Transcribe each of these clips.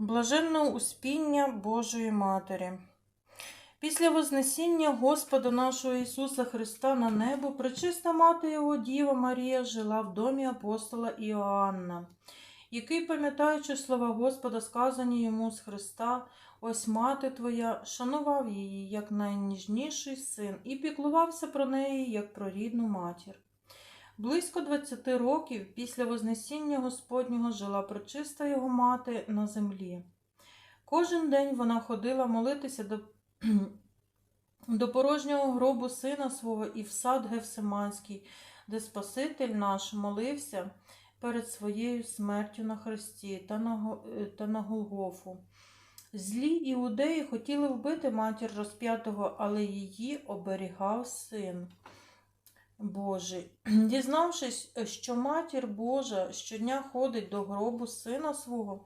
Блаженного успіння Божої Матері. Після Вознесіння Господа нашого Ісуса Христа на небо, пречиста мати Його Діва Марія жила в домі апостола Іоанна, який, пам'ятаючи слова Господа, сказані йому з Христа, ось мати твоя, шанував її як найніжніший син і піклувався про неї як про рідну матір. Близько 20 років після Вознесіння Господнього жила пречиста його мати на землі. Кожен день вона ходила молитися до, до порожнього гробу сина свого і в сад Гевсиманський, де Спаситель наш молився перед своєю смертю на Христі та на, та на Голгофу. Злі іудеї хотіли вбити матір розп'ятого, але її оберігав син. Божий. Дізнавшись, що матір Божа щодня ходить до гробу сина свого,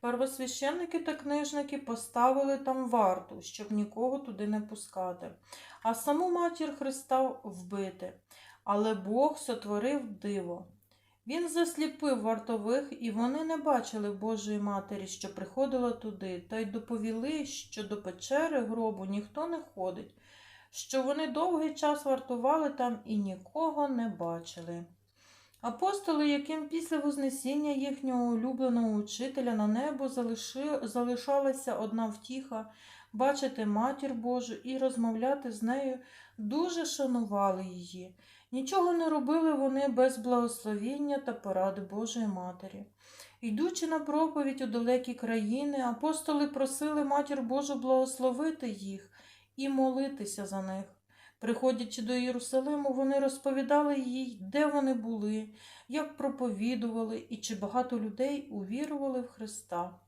первосвященники та книжники поставили там варту, щоб нікого туди не пускати, а саму матір Христа вбити. Але Бог сотворив диво. Він засліпив вартових, і вони не бачили Божої Матері, що приходила туди, та й доповіли, що до печери гробу ніхто не ходить що вони довгий час вартували там і нікого не бачили. Апостоли, яким після Вознесіння їхнього улюбленого учителя на небо залиши, залишалася одна втіха бачити матір Божу і розмовляти з нею, дуже шанували її. Нічого не робили вони без благословіння та поради Божої Матері. Йдучи на проповідь у далекі країни, апостоли просили матір Божу благословити їх і молитися за них. Приходячи до Єрусалиму, вони розповідали їй, де вони були, як проповідували і чи багато людей увірували в Христа.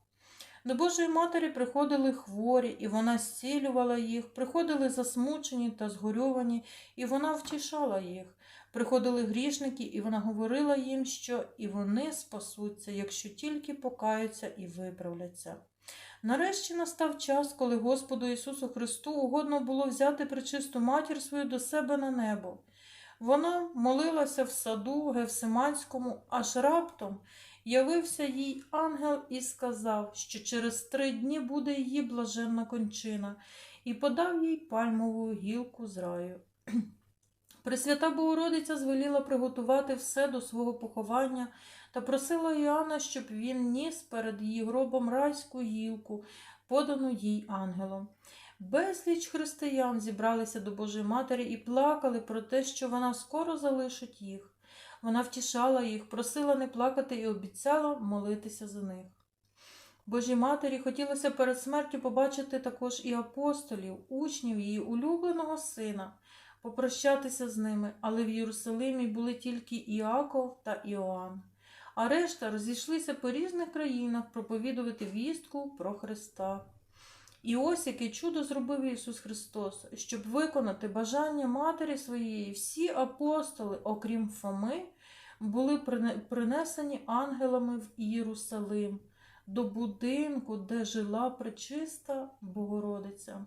До Божої Матері приходили хворі, і вона зцілювала їх, приходили засмучені та згорьовані, і вона втішала їх. Приходили грішники, і вона говорила їм, що і вони спасуться, якщо тільки покаються і виправляться. Нарешті настав час, коли Господу Ісусу Христу угодно було взяти пречисту матір свою до себе на небо. Вона молилася в саду Гевсиманському, аж раптом явився їй ангел і сказав, що через три дні буде її блаженна кончина, і подав їй пальмову гілку з раю. Пресвята Богородиця звеліла приготувати все до свого поховання та просила Іоанна, щоб він ніс перед її гробом райську гілку, подану їй ангелом. Безліч християн зібралися до Божої Матері і плакали про те, що вона скоро залишить їх. Вона втішала їх, просила не плакати і обіцяла молитися за них. Божій Матері хотілося перед смертю побачити також і апостолів, учнів її улюбленого сина, попрощатися з ними, але в Єрусалимі були тільки Іаков та Іоанн а решта розійшлися по різних країнах проповідувати вістку про Христа. І ось яке чудо зробив Ісус Христос, щоб виконати бажання Матері своєї, всі апостоли, окрім Фоми, були принесені ангелами в Єрусалим, до будинку, де жила пречиста Богородиця.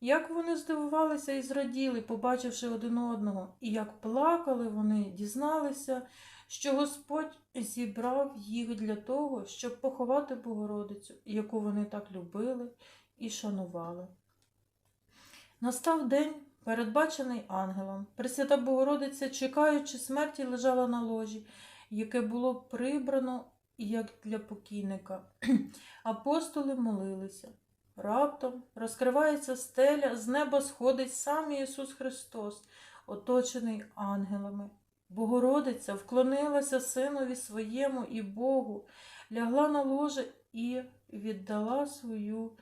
Як вони здивувалися і зраділи, побачивши один одного, і як плакали вони, дізналися, що Господь зібрав їх для того, щоб поховати Богородицю, яку вони так любили і шанували. Настав день, передбачений ангелом. Пресвята Богородиця, чекаючи смерті, лежала на ложі, яке було прибрано як для покійника. Апостоли молилися. Раптом розкривається стеля, з неба сходить сам Ісус Христос, оточений ангелами. Богородиця вклонилася синові своєму і Богу, лягла на ложе і віддала свою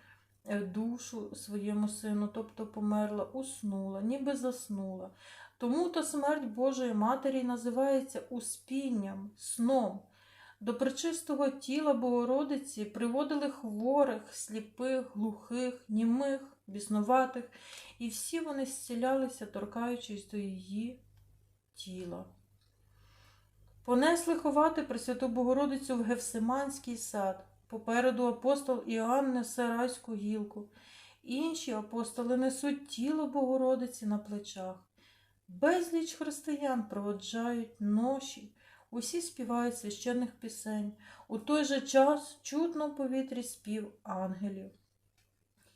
е, душу своєму сину, тобто померла, уснула, ніби заснула. Тому то смерть Божої Матері називається успінням, сном. До пречистого тіла Богородиці приводили хворих, сліпих, глухих, німих, біснуватих, і всі вони зцілялися, торкаючись до її тіла. Понесли ховати Пресвяту Богородицю в Гевсиманський сад. Попереду апостол Іоанн несе райську гілку. Інші апостоли несуть тіло Богородиці на плечах. Безліч християн проводжають ноші Усі співають священних пісень. У той же час чутно в повітрі спів ангелів.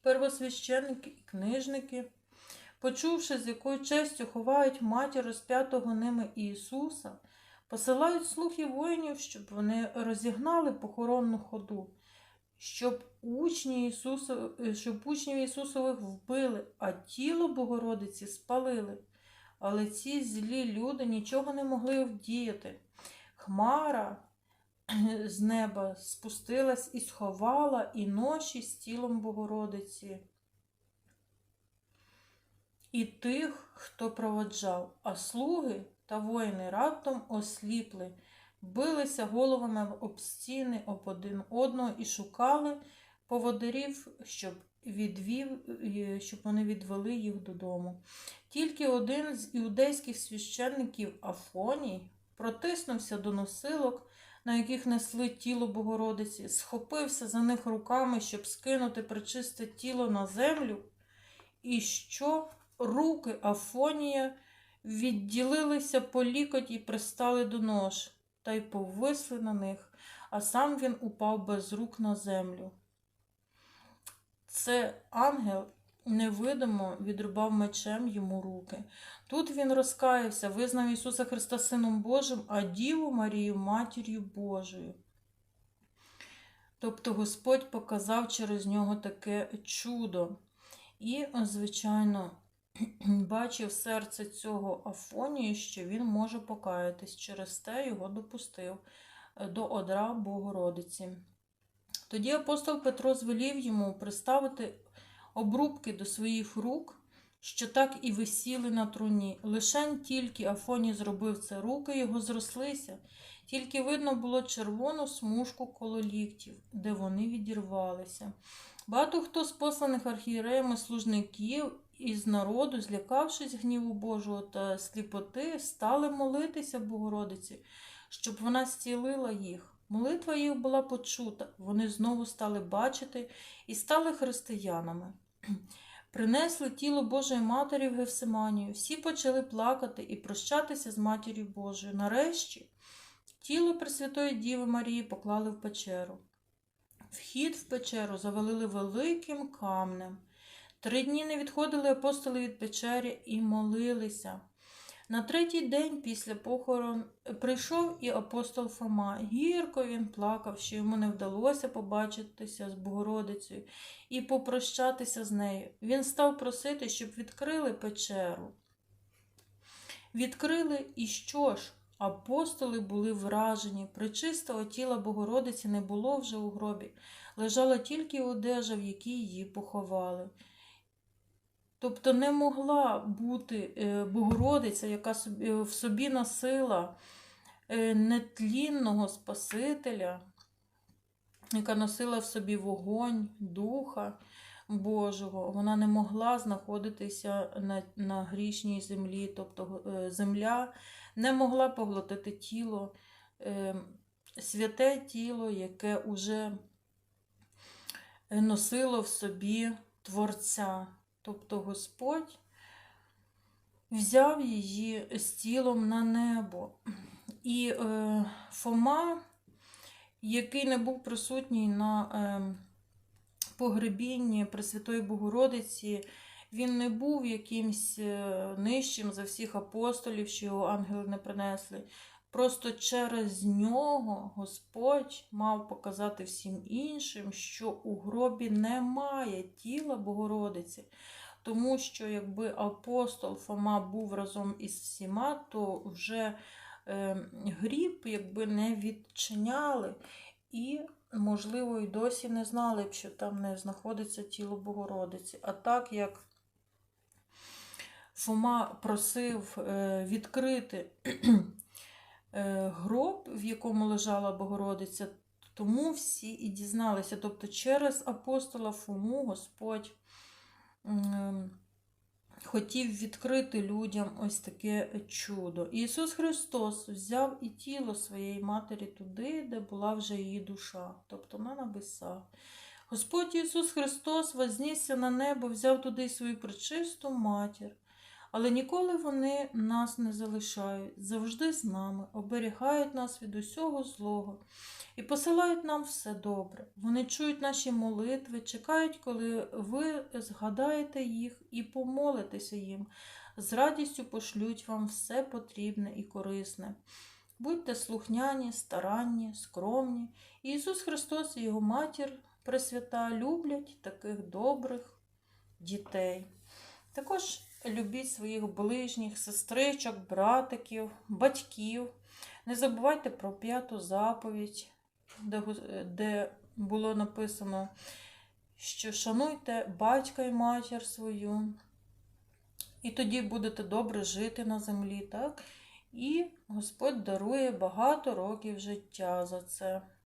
Первосвященники і книжники, почувши, з якою честю ховають матір розп'ятого ними Ісуса, посилають слухи воїнів, щоб вони розігнали похоронну ходу, щоб учні Ісуса, щоб учнів Ісусових вбили, а тіло Богородиці спалили. Але ці злі люди нічого не могли вдіяти. Хмара з неба спустилась і сховала і ноші з тілом Богородиці. І тих, хто проводжав, а слуги та воїни раптом осліпли, билися головами об стіни об один одного і шукали поводирів, щоб, відвів, щоб вони відвели їх додому. Тільки один з іудейських священників Афоній протиснувся до носилок, на яких несли тіло Богородиці, схопився за них руками, щоб скинути причисте тіло на землю, і що руки Афонія відділилися по лікоть і пристали до нож, та й повисли на них, а сам він упав без рук на землю. Це ангел невидимо відрубав мечем йому руки. Тут він розкаявся, визнав Ісуса Христа Сином Божим, а Діву Марію Матір'ю Божою. Тобто Господь показав через нього таке чудо. І, звичайно, бачив серце цього Афонії, що він може покаятись. Через те його допустив до одра Богородиці. Тоді апостол Петро звелів йому приставити обрубки до своїх рук, що так і висіли на труні. Лишень тільки Афоній зробив це, руки його зрослися, тільки видно було червону смужку коло ліктів, де вони відірвалися. Багато хто з посланих архієреями служників із народу, злякавшись гніву Божого та сліпоти, стали молитися Богородиці, щоб вона зцілила їх. Молитва їх була почута, вони знову стали бачити і стали християнами. Принесли тіло Божої Матері в Гевсиманію, всі почали плакати і прощатися з Матір'ю Божою. Нарешті тіло Пресвятої Діви Марії поклали в печеру. Вхід в печеру завалили великим камнем. Три дні не відходили апостоли від печері і молилися. На третій день після похорон прийшов і апостол Фома. Гірко він плакав, що йому не вдалося побачитися з Богородицею і попрощатися з нею. Він став просити, щоб відкрили печеру. Відкрили і що ж? Апостоли були вражені. Причистого тіла Богородиці не було вже у гробі, лежала тільки одежа, в якій її поховали. Тобто не могла бути е, Богородиця, яка в собі носила е, нетлінного Спасителя, яка носила в собі вогонь, Духа Божого. Вона не могла знаходитися на на грішній землі, тобто е, земля не могла поглотити тіло, святе тіло, яке уже носило в собі Творця. Тобто Господь взяв її з тілом на небо. І е, Фома, який не був присутній на е, погребінні Пресвятої Богородиці, він не був якимсь е, нижчим за всіх апостолів, що його ангели не принесли. Просто через нього Господь мав показати всім іншим, що у гробі немає тіла Богородиці. Тому що, якби апостол Фома був разом із всіма, то вже е, гріб якби не відчиняли. І, можливо, і досі не знали б, що там не знаходиться тіло Богородиці. А так як Фома просив е, відкрити гроб, в якому лежала Богородиця, тому всі і дізналися. Тобто, через апостола Фому Господь хотів відкрити людям ось таке чудо. Ісус Христос взяв і тіло своєї матері туди, де була вже її душа, тобто на небесах. Господь Ісус Христос вознісся на небо, взяв туди свою причисту матір. Але ніколи вони нас не залишають, завжди з нами, оберігають нас від усього злого і посилають нам все добре. Вони чують наші молитви, чекають, коли ви згадаєте їх і помолитеся їм. З радістю пошлють вам все потрібне і корисне. Будьте слухняні, старанні, скромні. Ісус Христос і Його матір Пресвята люблять таких добрих дітей. Також любіть своїх ближніх, сестричок, братиків, батьків. Не забувайте про п'яту заповідь, де, було написано, що шануйте батька і матір свою, і тоді будете добре жити на землі, так? І Господь дарує багато років життя за це.